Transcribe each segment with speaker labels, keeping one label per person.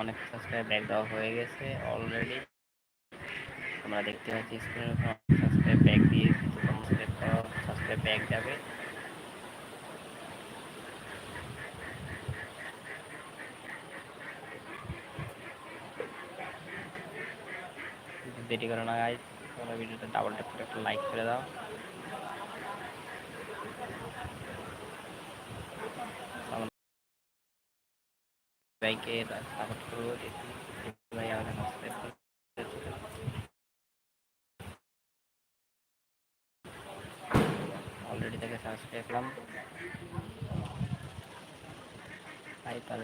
Speaker 1: অনেক subscribe back দেওয়া হয়ে গেছে অলরেডি তোমরা দেখতে পাচ্ছি স্ক্রিনের উপর সাবস্ক্রাইব ব্যাক দিয়ে সাবস্ক্রাইব করো সাবস্ক্রাইব ব্যাক যাবে। দেরি করো না গাইজ তোমরা ভিডিওটা ডাবল ট্যাপ করে একটা লাইক করে দাও। সাবস্ক্রাইব অলরেডি তাকে সাবস্ক্রাইব করলাম তাই তার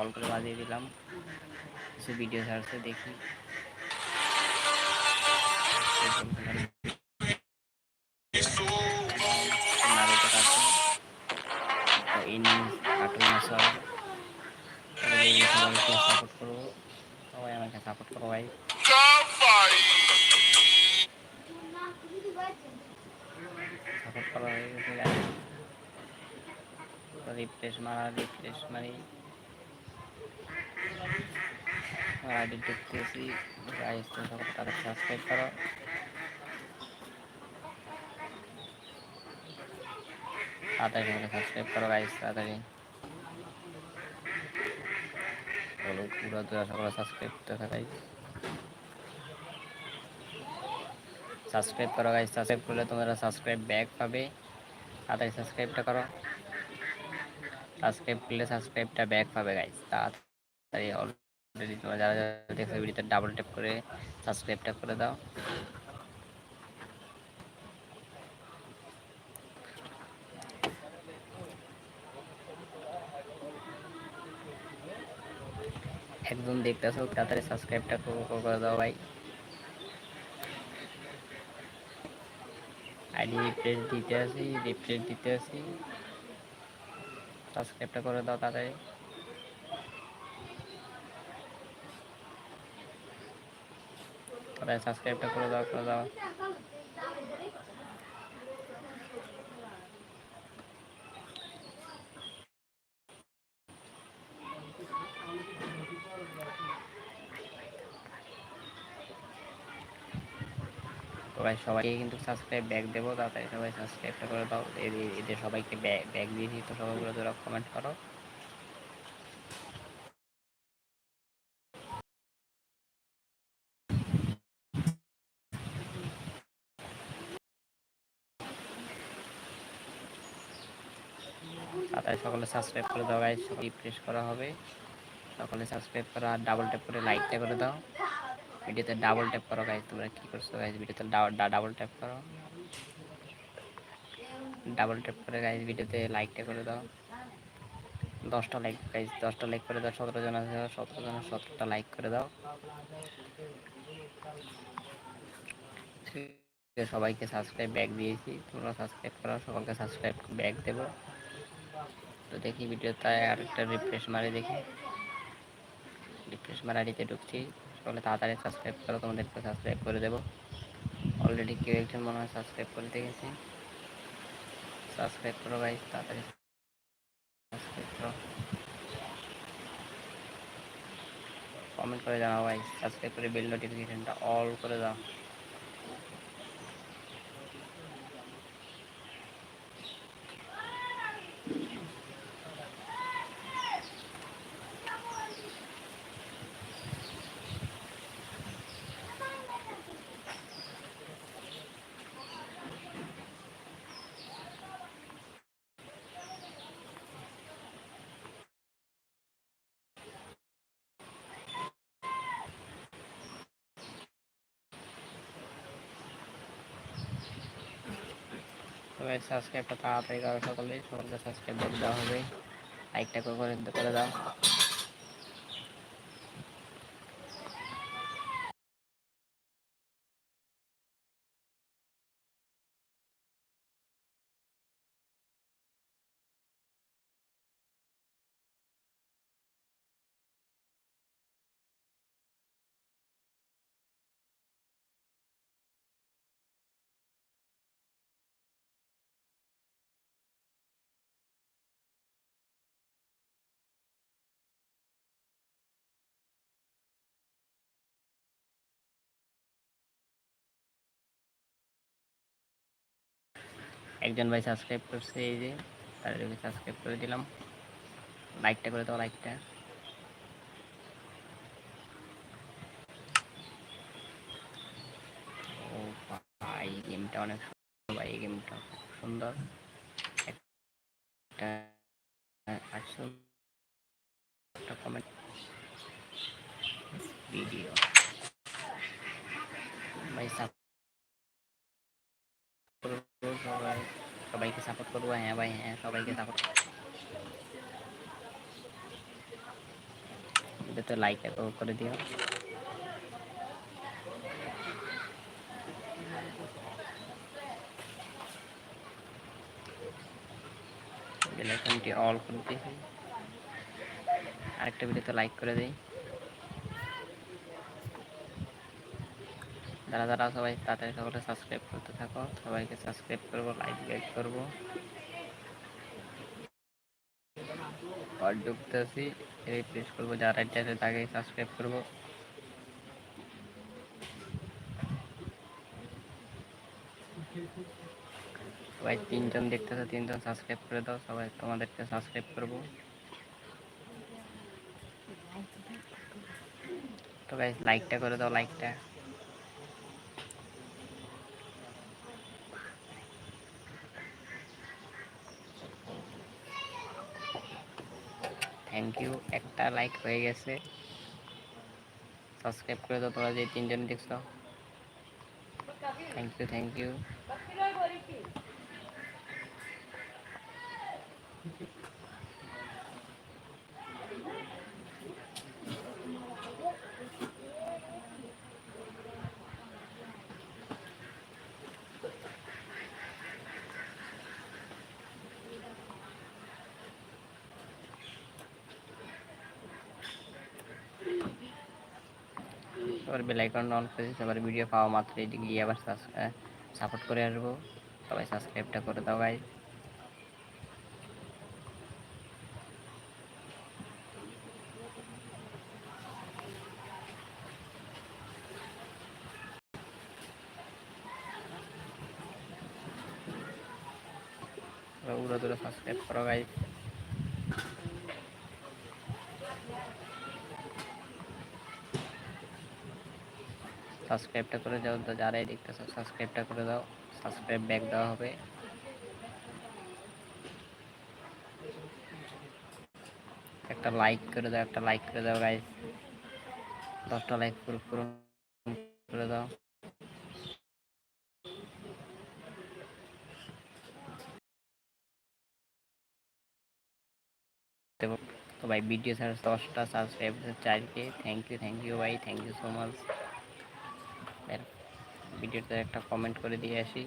Speaker 1: অল করে বাজিয়ে দিলাম। কিছু ভিডিও দেখি। সবাই আমাকে সাপোর্ট করো ভাই সাপোর্ট করা হয়ে গেছে রিফ্রেশ মারা রিফ্রেশ মারি আইডি দেখতেছি গাইস তো সকলে তাদের সাবস্ক্রাইব করো তাড়াতাড়ি সকলে সাবস্ক্রাইব করো গাইস তাড়াতাড়ি বলো পুরো তোরা সকলে সাবস্ক্রাইব করতে থাকাই সাবস্ক্রাইব করো গাইস সাবস্ক্রাইব করলে তোমরা সাবস্ক্রাইব ব্যাক পাবে। তাড়াতাড়ি সাবস্ক্রাইবটা করো। সাবস্ক্রাইব করলে সাবস্ক্রাইবটা ব্যাক পাবে গাইস তাড়াতাড়ি অলরেডি তোমরা যারা যারা দেখছ ভিডিওতে ডাবল ট্যাপ করে সাবস্ক্রাইবটা করে দাও। একদম দেখতেছো, তাড়াতাড়ি সাবস্ক্রাইবটা করে দাও ভাই। আইডি রিফ্রেশ দিতে আসি রিফ্রেশ দিতে আসি। সাবস্ক্রাইবটা করে দাও তাড়াতাড়ি। সাবস্ক্রাইবটা করে দাও করে দাও। সবাই সবাইকে কিন্তু সাবস্ক্রাইব ব্যাক দেবো, তাড়াতাড়ি সবাই সাবস্ক্রাইবটা করে দাও। এদের সবাইকে ব্যাক দিয়েছি, তো সবাইগুলো তোরা কমেন্ট করো। তাড়াতাড়ি সকলে সাবস্ক্রাইব করে দাও গাইজ সকলে প্রেস করা হবে। সকলে সাবস্ক্রাইব করা ডাবল ট্যাপ করে লাইকটা করে দাও। ভিডিওতে ডাবল ট্যাপ করো গাইজ তোমরা কী করছ গাইজ ভিডিওতে ডাবল ট্যাপ করো। ডাবল ট্যাপ করে গাইজ ভিডিওতে লাইকটা করে দাও। দশটা লাইক গাইজ দশটা লাইক করে দাও, সতেরো জন আছে, সতেরো জন, সতেরোটা লাইক করে দাও। সবাইকে সাবস্ক্রাইব ব্যাক দিয়েছি। তোমরা সাবস্ক্রাইব করো, সকলকে সাবস্ক্রাইব ব্যাক দেবো। তো দেখি ভিডিওতে আরেকটা রিফ্রেশ মারে দেখি। রিফ্রেশ মারারিতে ঢুকছি। সকলে তাড়াতাড়ি সাবস্ক্রাইব করো তোমাদেরকে সাবস্ক্রাইব করে দেবো। অলরেডি কেউ একজন মনে হয় সাবস্ক্রাইব করে দেখেছি সাবস্ক্রাইব করো ভাই তাড়াতাড়ি সাবস্ক্রাইব করো। কমেন্ট করে জানাও ভাই সাবস্ক্রাইব করে বেল নোটিফিকেশনটা অল করে দাও। সবাই সাবস্ক্রাইবটা তাড়াতাড়ি করো সকলেই। সকলকে সাবস্ক্রাইব দেওয়া হবে। লাইকটা করে করে দাও। একজন ভাই সাবস্ক্রাইব করছে, এই যে তাদেরকে সাবস্ক্রাইব করে দিলাম। লাইকটা করে দাও লাইকটা ও ভাই গেমটা অনেক সুন্দর ভাই, এই গেমটা সুন্দর। একটা, আটশো একটা কমেন্ট ভিডিও ভাই করব সবাই, সবাইকে সাপোর্ট করব হ্যাঁ ভাই হ্যাঁ সবাইকে সাপোর্ট এটা তো লাইক করে দিও। বেলাইকনটি অল করে দিয়েছি আরেকটা ভিডিওতে লাইক করে দিই। যারা যারা সবাই তাড়াতাড়ি সকলে সাবস্ক্রাইব করতে থাকো। সবাইকে সাবস্ক্রাইব করব লাইক লাইক করব। আর ঢুকতেছি রিপ্লেস করব, যারা এটা আছে তাকে সাবস্ক্রাইব করব। সবাই তিনজন দেখতেছো, তিনজন সাবস্ক্রাইব করে দাও, সবাই তোমাদেরকে সাবস্ক্রাইব করব। তো লাইকটা করে দাও লাইকটা থ্যাংক ইউ একটা লাইক হয়ে গেছে। সাবস্ক্রাইব করে দাও তোমরা যে তিনজন দেখছ। থ্যাংক ইউ থ্যাংক ইউ সবার বেল আইকন অন করে সবার ভিডিও পাওয়া মাত্র এদিকে গিয়ে আবার সাপোর্ট করে আসব সবাই সাবস্ক্রাইবটা করে দাও ভাই উড়ো দূরে সাবস্ক্রাইব করো গাইজ সাবস্ক্রাইবটা করে দাও যারাই দেখতেছো, সাবস্ক্রাইবটা করে দাও, সাবস্ক্রাইব ব্যাক দেওয়া হবে। একটা লাইক করে দাও, একটা লাইক করে দাও গাইজ দশটা লাইক পুরো করে দাও। তো ভাই ভিডিও ছাড়া দশটা সাবস্ক্রাইব চারকে। থ্যাংক ইউ থ্যাংক ইউ ভাই। থ্যাংক ইউ সো মাচ ভিডিওতে একটা কমেন্ট করে দিয়ে আসি।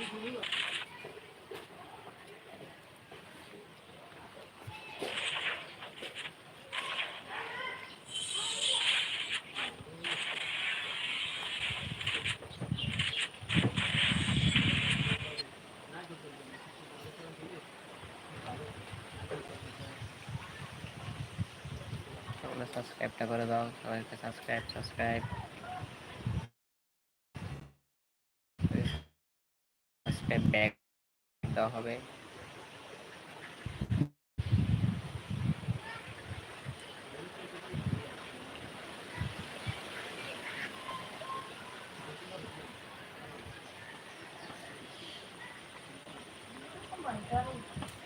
Speaker 1: সকলে সাবস্ক্রাইবটা করে দাও সবাইকে সাবস্ক্রাইব সাবস্ক্রাইব। সাবস্ক্রাইব ব্যাক দেওয়া হবে। oh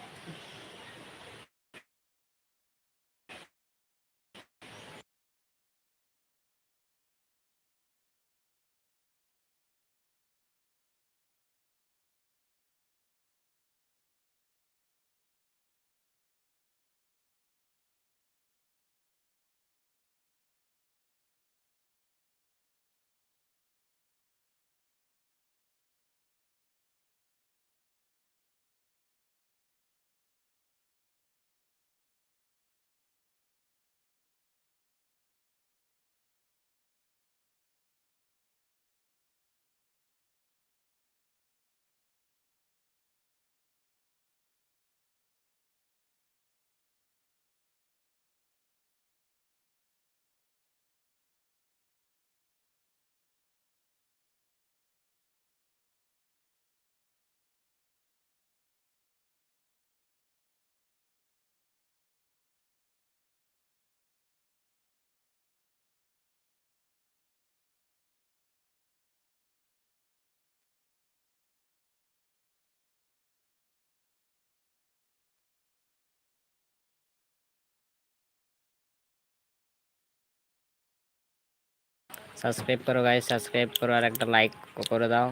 Speaker 1: সাবস্ক্রাইব করো গাইস সাবস্ক্রাইব করো আর একটা লাইক করে দাও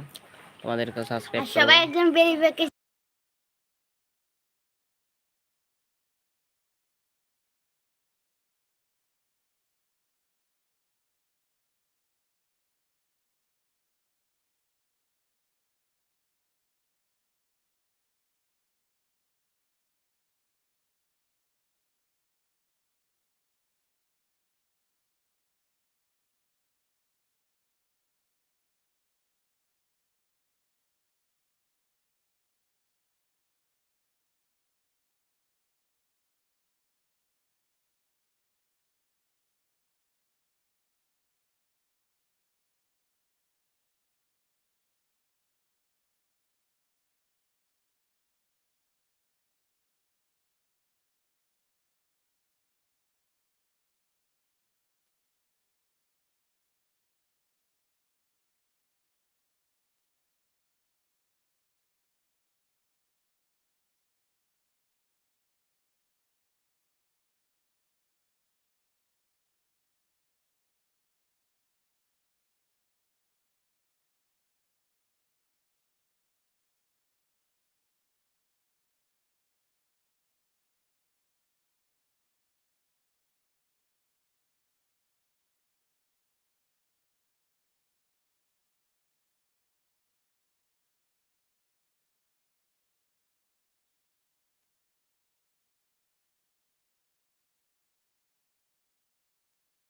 Speaker 1: তোমাদেরকে
Speaker 2: আর
Speaker 1: সাবস্ক্রাইব
Speaker 2: সবাই একজন ভেরিফিকেশন